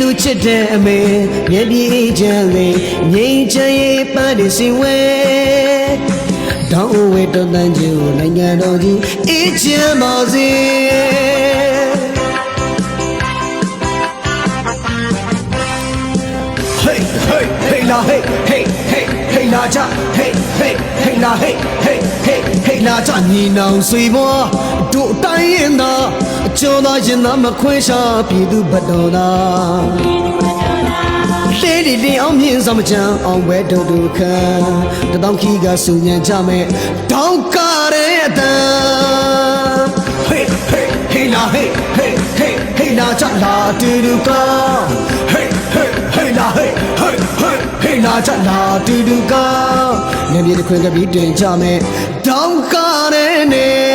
သူချစ်တဲ့အမေမြေပြည်ချမ်းလေးငြိမ်းချမ်းရေးပန်းဒီစီဝဲတောင်းဝဲတော်တန်ကျူနိုင်ငံတော်ကြီးအေးချမ်းပါစေ Hey, hey, hey, la, hey, hey, hey, hey, la, cha, hey, hey, hey, la, hey, hey, hey, hey, la, cha, ညီနောင်ဆွေဘွားတို့တိုင်းရင်သာအကျော်သားရင်သာမခွဲရှားပြည်သူဘတ်တော်သာလေးလေးလေးအောင်မြင်စမချမ်းအောင်ဝဲတို့တို့ခံတတောင်းခီကဆူညံကြမဲ့တောင်းကားတဲ့အတန် Hey, hey, hey, la, hey, hey, hey, hey, la, cha, la, do do ka. Hey, hey, hey, la, hey, hey, hey, hey, la, cha, la, do do ka. ငါပြေတစ်ခွင်ကပြီးတင်ကြမယ်တောင်းကားတဲ့နေ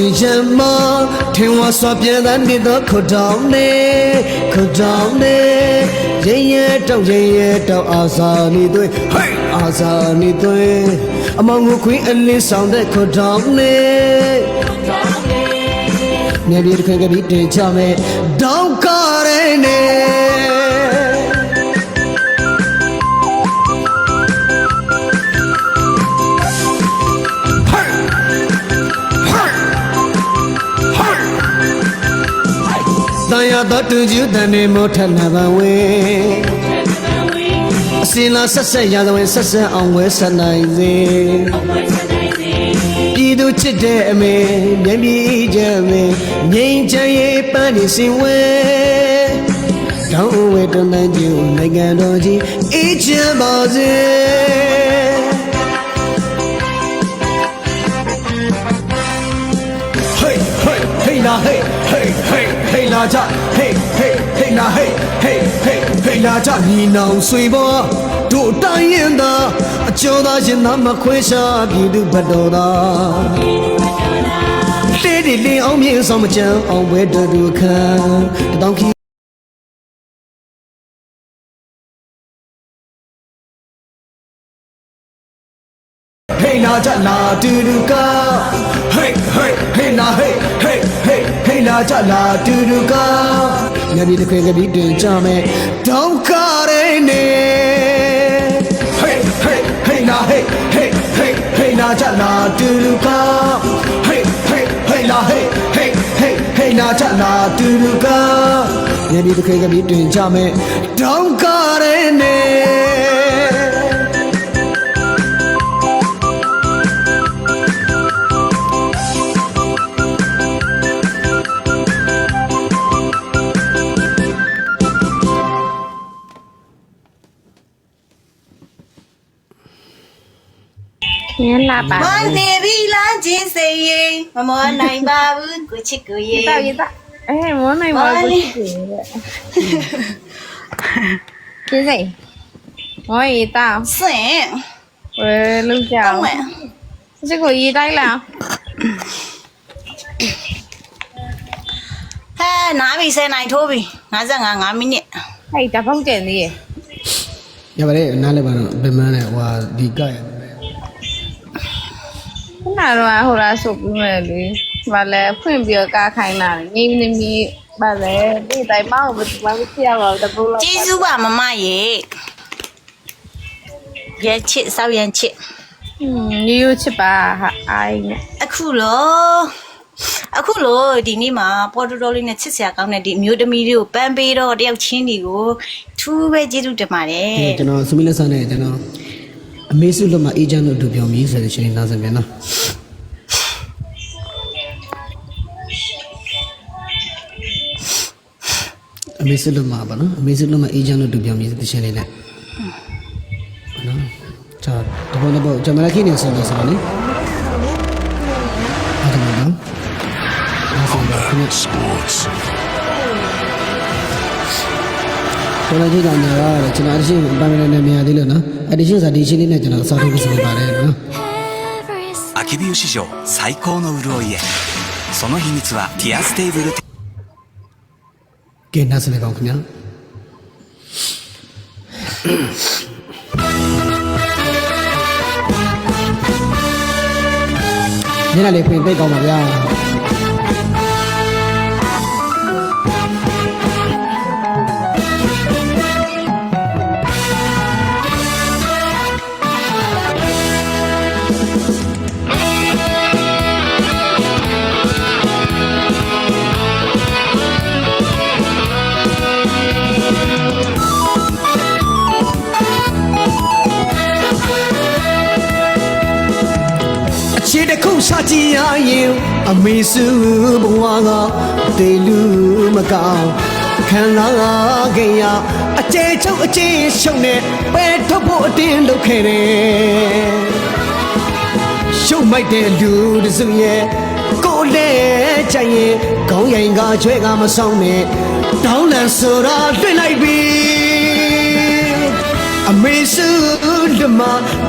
ခင်ချမ်းမထင်ဝါစွာပြန်တဲ့နေတော့ခုတောင်းနေခုတောင်းနေရင်ရဲတောက်ရင်ရဲတောက်အာစာနေသွေးဟေးအာစာနေသွေးအမောင်ကိုခွင်းအလင်းဆောင်တဲ့ခုတောင်းနေနေပြည်တော်ကပြီးတင်ချမယ်တောင်းကားရဲနေ တန်ရသောတူကျူတန်နေမောထနာပါဝေအစင်လာဆက်ဆက်ရသဝင်ဆက်ဆက်အောင်ဝဲဆက်နိုင်စေပြည်သူချစ်တဲ့အမေမြန်ပြည်ချမ်းမင်းငြိမ်ချမ်းရေးပန်းနေစင်ဝဲတောင်းဝဲတန်တန်ကျူနိုင်ငံတော်ကြီးအေးချမ်းပါစေဟေးဟေးဟေးလာဟေးဟေးဟေး လာကြ hey hey hey လာ hey hey hey hey လာကြညီနောင်ဆွေပေါ်တို့တိုင်းရင်သာအကျော်သားရင်သားမခွဲခြားပြည်သူဘတော်သားတဲ့ဒီလင်းအောင်မြင်ဆောင်မကြံအောင်ဝဲတူတူခံတောင်ခီဟေးနာကြလာတူတူကဟေးဟေးဟေးနာဟေးဟေး hey hey la cha la do do ga ညနေတစ်ခွေကပြီးတင်ကြမယ်တောင်းကားရနေ hey hey hey la hey hey hey hey la cha la do do ga hey hey hey la hey hey hey hey la cha la do do ga ညနေတစ်ခွေကပြီးတင်ကြမယ်တောင်းကားရနေ ညလာပါမန်တေပြီလားချင်းစေရင်မမောနိုင်ပါဘူးကိုချစ်ကိုရေတော့ရတော့အဲမနိုင်ပါဘူးကြည့်တယ်ကျင်းစိမောရီတောင်းစင်ဝဲလူကြောတောင်င်းမယ်စကိုရေးတိုင်းလားဟဲနားပြီဆယ်နိုင်ထိုးပြီ55 5မိနစ်ဟဲ့တပေါက်ကျန်သေးရဲ့ရပါတယ်နားလည်းပါတော့ဗမန်းနဲ့ဟိုဟာဒီကရခု နကတော့ဟိုလားဆိုပြီးမဲ့လေဘာလဲဖွင့်ပြီးကားခိုင်းတာငိမ့်နေမီဘာလဲဒီတိုင်းမဟုတ်ဘူးဘာလို့ပြရပါတပူလို့ကျေးဇူးပါမမရေရဲချစ်စောက်ရန်ချစ်อืมညို့ချစ်ပါဟာအိုင်းနဲ့အခုလောအခုလောဒီနေ့မှာပေါ်တော်တော်လေးနဲ့ချစ်စရာကောင်းတဲ့ဒီအမျိုးသမီးလေးကိုပန်းပေးတော့တယောက်ချင်းဒီကိုထူးပဲကျေးဇူးတင်ပါတယ်ဒီကျွန်တော်စမီလက်ဆန်နဲ့ကျွန်တော် အမေစုလို့မှအေဂျင့်တို့အတူပြောင်းပြီဆိုတဲ့ရှင်နာစံပြန်နော်အမေစုလို့မှပါနော်အမေစုလို့မှအေဂျင့်တို့အတူပြောင်းပြီဆိုတဲ့ရှင်လေးနဲ့နော်ကြာတဘောတဘောကျွန်မလည်းခင်းနေဆုံးတယ်ဆိုတော့လေအဲ့ဒါမျိုးနော် Combat Sports တော်ကြည့်တာညာတော့ကျွန်တော်အရှင်ပါမနေနေမြင်ရသေးလို့နော်အဒီရှင်စာဒီရှင်လေးနဲ့ကျွန်တော်အစားထိုးပြီးစနေပါတယ်နော် アキビオ史上最高の潤いへその秘密はティアステーブル ကဲနားစနေကောင်းခင်ဗျာညနေလေးပြင်ပိတ်ကောင်းပါဗျာ ခြေတစ်ခုရှာကြည့်ရရင်အမေစုဘဝကတေလူမကောင်းခံလာခဲ့ရအကျဲချုပ်အကျဉ်းရှုံနဲ့ပဲထုတ်ဖို့အတင်းလုပ်ခဲ့တယ်ရှုံမိုက်တဲ့လူတစ်စုရဲ့ကိုယ်နဲ့ကြိုင်ရင်ခေါင်းရိုင်ကချွဲကမဆောင်နဲ့တောင်းလန်ဆိုတာတွေ့လိုက်ပြီအမေစုဓမ္မ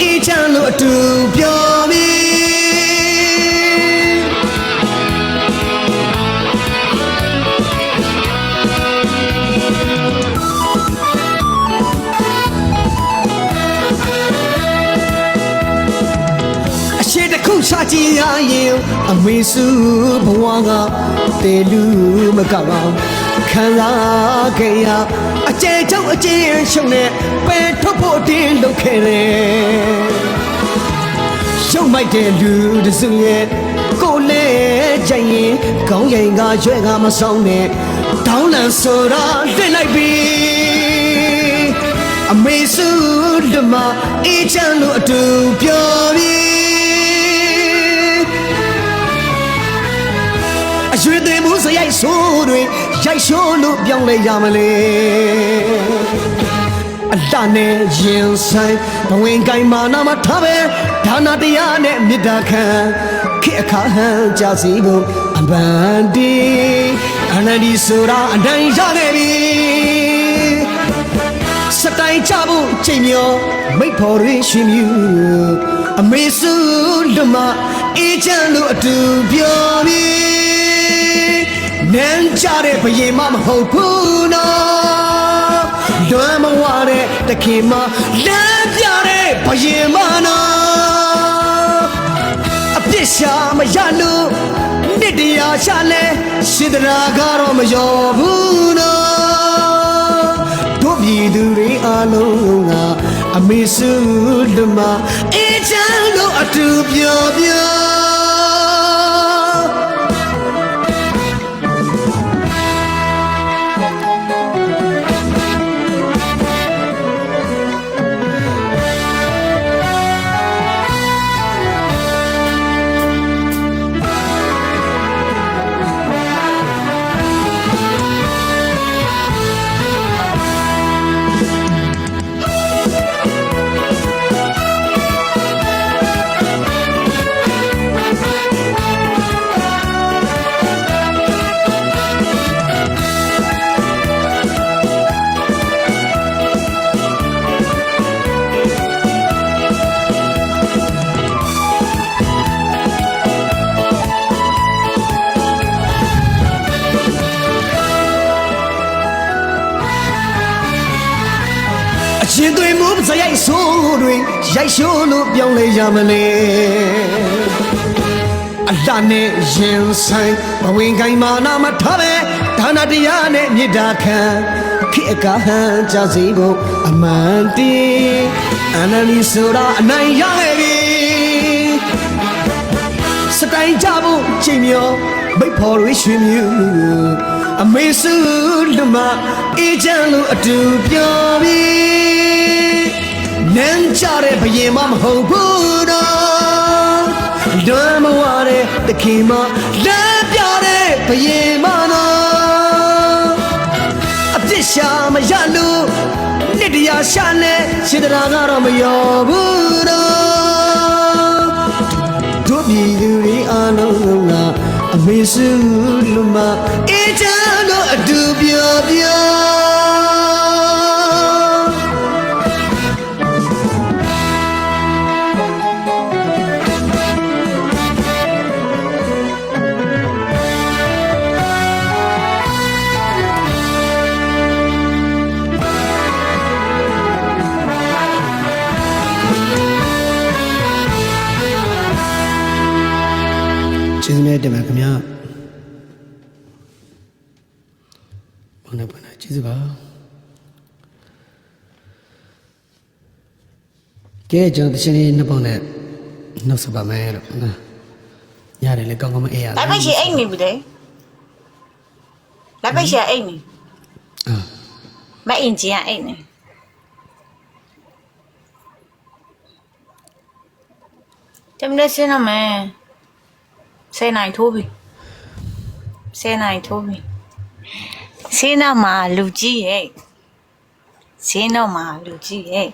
အေးချမ်းလို့အတူပြောပြီ ကြည့်ရရင်အမေစုဘဝကတေလူမကောက်ခံလာခဲ့ရအကျဲချုပ်အကျဉ်းရှုံနဲ့ပဲထုတ်ဖို့အတင်းလုပ်ခဲ့တယ်ရှုံမိုက်တဲ့လူတစ်စုရဲ့ကိုယ်နဲ့ကြိုင်ရင်ခေါင်းရင်ကရွဲကမဆောင်နဲ့တောင်းလန်ဆိုတာတွေ့လိုက်ပြီအမေစုဓမ္မအေးချမ်းလို့အတူပြောပြီ ရိုက်ဆိုးတွေရိုက်ရှိုးလို့ပြောင်းလဲရမလဲအတနဲ့ရင်ဆိုင်ဘဝင်ကိုင်းမာနာမထားပဲဒါနာတရားနဲ့မေတ္တာခံခေအခါဟန်ကြစီဖို့အပန်တီအနန္ဒီဆိုတာအနိုင်ရခဲ့ပြီစတိုင်ချဖို့ချိန်မျောမိတ်ဖော်ရင်းရှင်မြူအမေစုဓမ္မအေးချမ်းလို့အတူပြောပြီး နန်းကြတဲ့ဘယင်မမဟုတ်ဘူးနော်ဒွမ်းမဝတဲ့တခင်မလမ်းပြတဲ့ဘယင်မနော်အပြစ်ရှာမရလို့နှစ်တရားရှာလဲရှိသနာကတော့မရောဘူးနော်တို့ပြည်သူတွေအလုံးကအမေစုဓမ္မအေးချမ်းလို့အတူပြောပြော အချင်းသွေးမှုစရိုက်ဆိုးတွေရိုက်ရှိုးလို့ပြောင်းလဲရမလဲအလှနဲ့ရင်ဆိုင်ဘဝင်ကိုင်းမာနာမထားပဲဒါနာတရားနဲ့မေတ္တာခံခေအကဟန်ကြစီဖို့အမှန်တီအနန္ဒီဆိုတာအနိုင်ရခဲ့ပြီစတိုင်ကြဖို့ချိန်မျောမိတ်ဖော်တွေရွှေမြူအမေစု ဓမ္မအေးချမ်းလို့အတူပြောပြီးနန်းကြတဲ့ဘယင်မမဟုတ်ဘူးနော်ဒွမ်းမဝတဲ့တခင်မလမ်းပြတဲ့ဘယင်မနော်အပြစ်ရှာမရလို့နှစ်တရားရှာလဲစေတနာကတော့မရောဘူးနော်တို့ပြည်သူတွေအားလုံးကအအမေစုလူမအေးချမ်းတော့ အတူပြောပြောကျေးဇူးများတင်ပါခင်ဗျာ ဘုန်းနဲ့ဘုန်းနဲ့ကျေးဇူးပါကဲကျွန်တော်တရှင်လေးနှစ်ပေါင်းနဲ့နှုတ်ဆက်ပါမယ်လို့နော်ရတယ်လေကောင်းကောင်းမအေးရလိုက်ပိတ်ရှည်အိတ် နေပြီလေလိုက်ပိတ်ရှည်အိတ်နေအာမအင်ဂျင်ကအိတ်နေတမလက်စင်းနမယ်ဆယ်နိုင်ထိုးပြီဆယ်နိုင်ထိုးပြီဆင်းတော့မှာလူကြီးရဲ့ဆင်းတော့မှာလူကြီးရဲ့